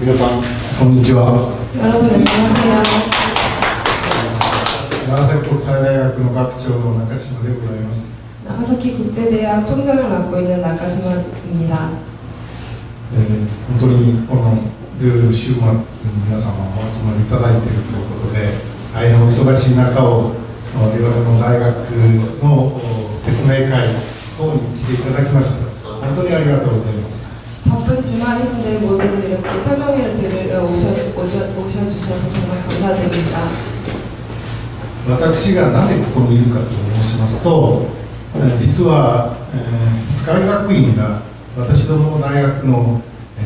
皆さん、こんにちは。 여러분 안녕하세요. 長崎国際大学の学長の中島でございます。 나가사키 국제대학 총장을 맡고 있는 나가시마입니다. えー本当にこのルール週末に皆様お集まりいただいているということで、大変お忙しい中を、我々の大学のお説明会等に来ていただきました。本当にありがとうございます。 바쁜 주말이신데 모두들 이렇게 설명회를 들으러 오셔, 오셔, 오셔주셔서 정말 감사드립니다. 私がなぜここにいるかと申しますと、えー実は、えースカイ学院が私どもの大学の、え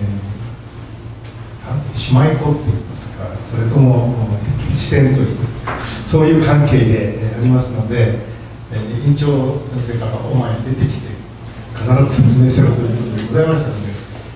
ーなんて姉妹校って言いますか、それとももう支店といいますか、そういう関係でえーありますので、えー院長先生からお前に出てきて、必ず説明せろということでございましたので、えー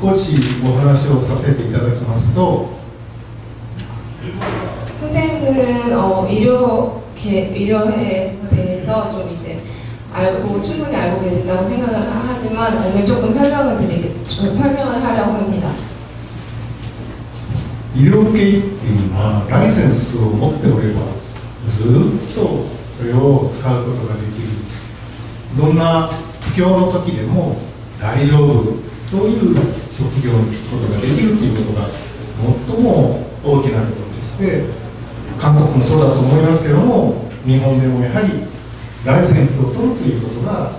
少しお話をさせていただきますと 선생님들은 어, 의료 계- 의료에 대해서 좀 이제 알고 충분히 알고 계신다고 생각을 하- 하지만 오늘 조금 설명을 드리겠 좀 설명을 하려고 합니다. 医療系っていうのはライセンスを持っておればずっとそれを使うことができるどんな不況の時でも大丈夫そういう 職業に就くことができるということが最も大きなことでして韓国もそうだと思いますけども日本でもやはりライセンスを取るということが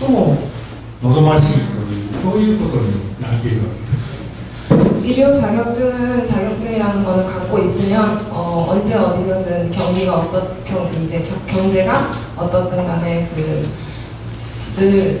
最も望ましいというそういうことになっているわけです。 의료 자격증은 자격증이라는 거는 갖고 있으면 어, 언제 어디서든 경기가 어떻 경 이제 겨- 경제가 어떻든 간에 그 늘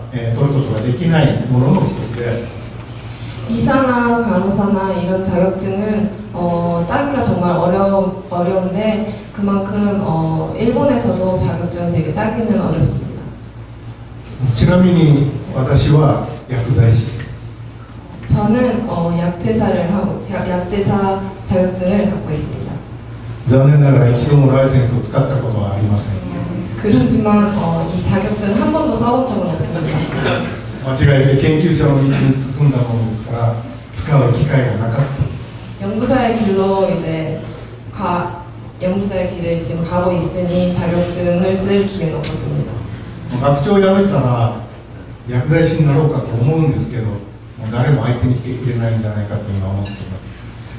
えー取ることができないものの一つであります。 이사나 간호사나 이런 자격증은 어, 따기가 정말 어려, 어려운데 그만큼 어, 일본에서도 자격증은 되게 따기는 어렵습니다. ちなみに私は薬剤師です。 저는 어, 약제사를 하고 약- 약제사 자격증을 갖고 있습니다. 残念ながら一度もライセンスを使ったことはありません。 그렇지만 어, 이 자격증 한 번도 써본 적은 없습니다. 間違えて研究者の道に進んだものですから、使う機会がなかった。 연구자의 길로 이제 가 연구자의 길을 지금 가고 있으니 자격증을 쓸 기회는 없었습니다. 学長を辞めたら薬剤師になろうかと思うんですけどもう誰も相手にしてくれないんじゃないかと今思っています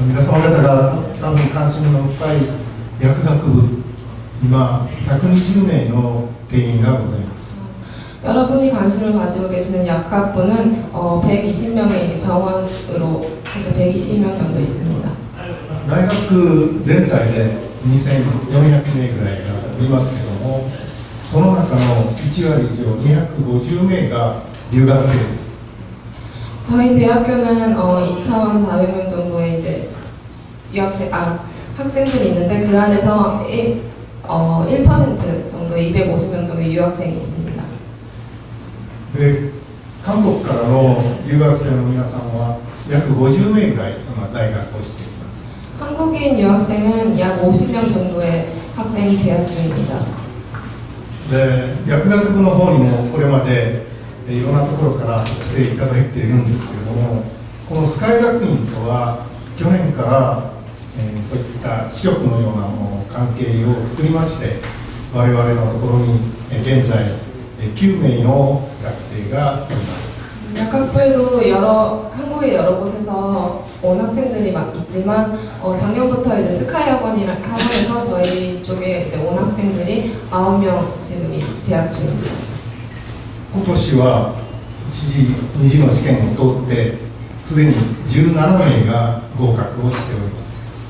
皆様方が多分関心の深い薬学部今120名の定員がございます 여러분이 관심을 가지고 계시는 약학부는 어, 120명의 정원으로 해서 120명 정도 있습니다. 大学全体で2400名ぐらいがいますけどもその中の1割以上250名が留学生です 저희 대학교는 어, 2,400명 정도의 이제 유학생 아 학생들이 있는데 그 안에서 1, 어, 1% 정도 250명 정도의 유학생이 있습니다. で韓国からの留学生の皆さんは 約50名ぐらい今在学をしています 한국인 유학생은 약 50명 정도의 학생이 재학 중입니다. で薬学部の方にもこれまでえいろんなところから来ていただいているんですけれどもこのスカイ学院とは去年から、 えーそういった視力のようなもの関係を作りまして我々のところにえー現在えー9名の学生がおります 약학부에도 여러 한국의 여러 곳에서 온 학생들이 막 있지만 어, 작년부터 이제 스카이 학원이라 학원에서 저희 쪽에 이제 온 학생들이 9명 지금 이- 재학 중입니다. 今年は一次二次の試験を通ってすでに17名が合格をしております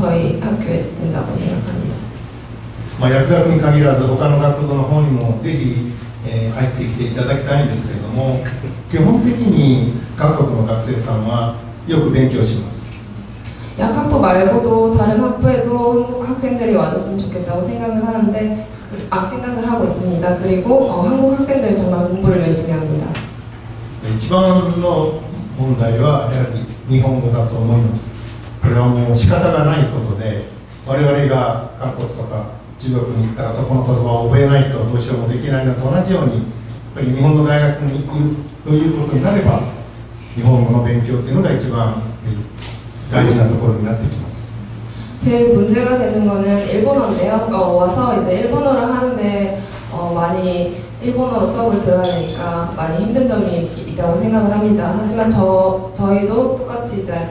저희 학교에 된다고 생각합니다. まあ、薬学に限らず他の学部の方にもぜひ、えー入ってきていただきたいんですけれども基本的に韓国の学生さんはよく勉強します 약학부 말고도 다른 학부에도 한국 학생들이 와줬으면 좋겠다고 생각을 하는데 그- 아 생각을 하고 있습니다. 그리고 어, 한국 학생들 정말 공부를 열심히 합니다. 一番の問題はやはり日本語だと思いますこ れはもう仕方がないことで我々が韓国とか中国に行ったらそこの言葉を覚えないとどうしようもできないのと同じようにやっぱり日本の大学にいるということになれば日本語の勉強っていうのが一番大事なところになってきます 제일 문제가 되는 거는 일본어인데요. 어, 와서 이제 일본어를 하는데 어, 많이 일본어로 수업을 들어야 되니까 많이 힘든 점이 있다고 생각을 합니다. 하지만 저 저희도 똑같이 이제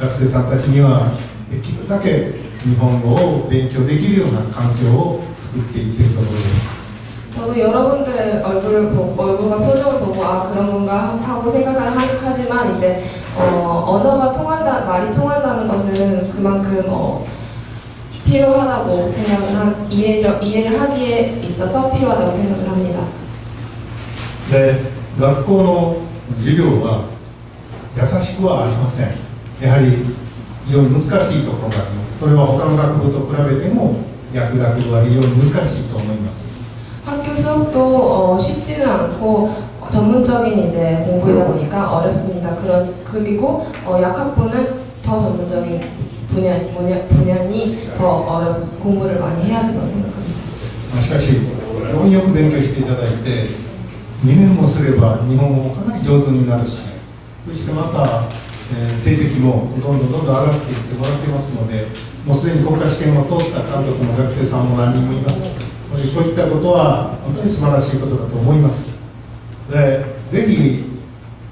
学生さんたちにはできるだけ日本語を勉強できるような環境を作っていっているところです 저도 여러분들의 얼굴을 보고 얼굴과 표정을 보고 아 그런 건가 하고 생각을 하, 하지만 이제 어, 언어가 통한다 말이 통한다는 것은 그만큼 어, 필요하다고 생각을 한 이해를 이해를 하기에 있어서 필요하다고 생각을 합니다. で学校の授業は優しくはありません やはり非常に難しいところがありますそれは他の学部と比べても薬学部は非常に難しいと思います 학교 수업도 어, 쉽지는 않고 어, 전문적인 이제 공부이다 보니까 어렵습니다. 그런 그리고 어, 약학부는 더 전문적인 분야, 분야 분야니 더 어렵 공부를 많이 해야 된다고 생각합니다. まあしかし非常によく勉強していただいて2年もすれば日本語もかなり上手になるしそしてまた、 え成績もどんどんどんどん上がっていってもらってますのでもうすでに国家試験を通った韓国の学生さんも何人もいます。こういったことは本当に素晴らしいことだと思います。でぜひ、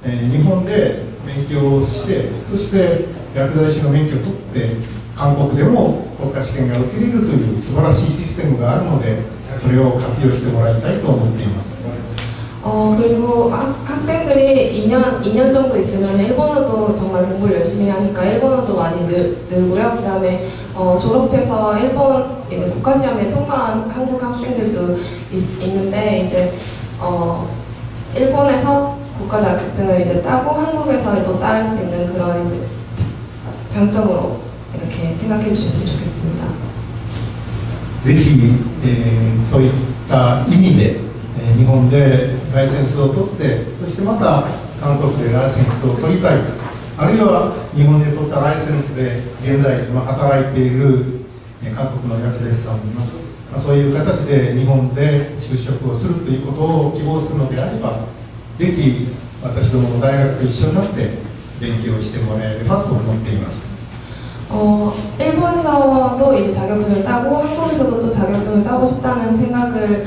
えー日本で勉強をしてそして薬剤師の免許を取って韓国でも国家試験が受けれるという素晴らしいシステムがあるのでそれを活用してもらいたいと思っています。 어 그리고 학, 학생들이 2년 2년 정도 있으면 일본어도 정말 공부를 열심히 하니까 일본어도 많이 늘, 늘고요. 그다음에 어, 졸업해서 일본 이제 국가 시험에 통과한 한국 학생들도 있, 있는데 이제 어, 일본에서 국가 자격증을 이제 따고 한국에서 또 따를 수 있는 그런 이제 장점으로 이렇게 생각해 주셨으면 좋겠습니다. ぜひ、えーそういった意味で、 えー日本でライセンスを取ってそしてまた韓国でライセンスを取りたいあるいは日本で取ったライセンスで現在今働いている、えー韓国の薬剤師さんもいます、まあ、そういう形で日本で就職をするということを希望するのであればぜひ私どもの大学と一緒になって 勉強してもらえればと思っています 어, 일본에서도 이제 자격증을 따고 한국에서도 또 자격증을 따고 싶다는 생각을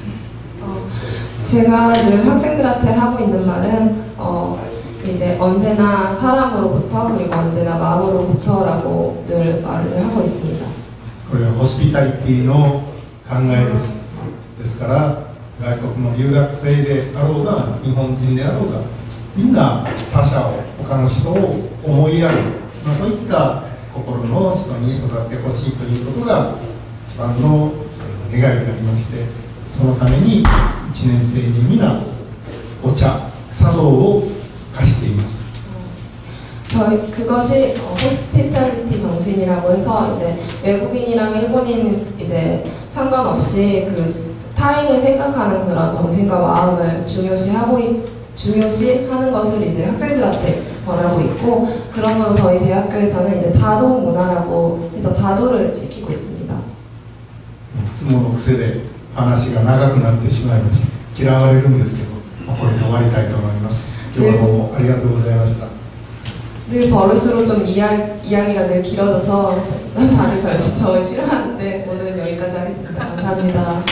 제가 늘 학생들한테 하고 있는 말은 어, 이제 언제나 사람으로부터 그리고 언제나 마음으로부터라고 늘 말을 하고 있습니다. これはホスピタリティの考えですですから外国の留学生であろうが日本人であろうがみんな他者を他の人を思いやる、まあ、そういった心の人に育ってほしいということが一番のえー願いでありまして そのために1年生に皆お茶茶道を貸しています 저희 그것이 어, 호스피탈리티 정신이라고 해서 이제 외국인이랑 일본인 이제 상관없이 그 타인을 생각하는 그런 정신과 마음을 중요시하고 있, 중요시하는 것을 이제 학생들한테 권하고 있고 그러므로 저희 대학교에서는 이제 다도 문화라고 해서 다도를 시키고 있습니다. いつもの癖で 話が長くなってしまいました嫌われるんですけど、まあ、これで終わりたいと思います今日はどうもありがとうございました늘 버릇으로 좀 이 야, 이야기가 늘 길어져서 발을 절시쳐 싫어하는데 오늘 여기까지 하겠습니 다. 감사합니 다.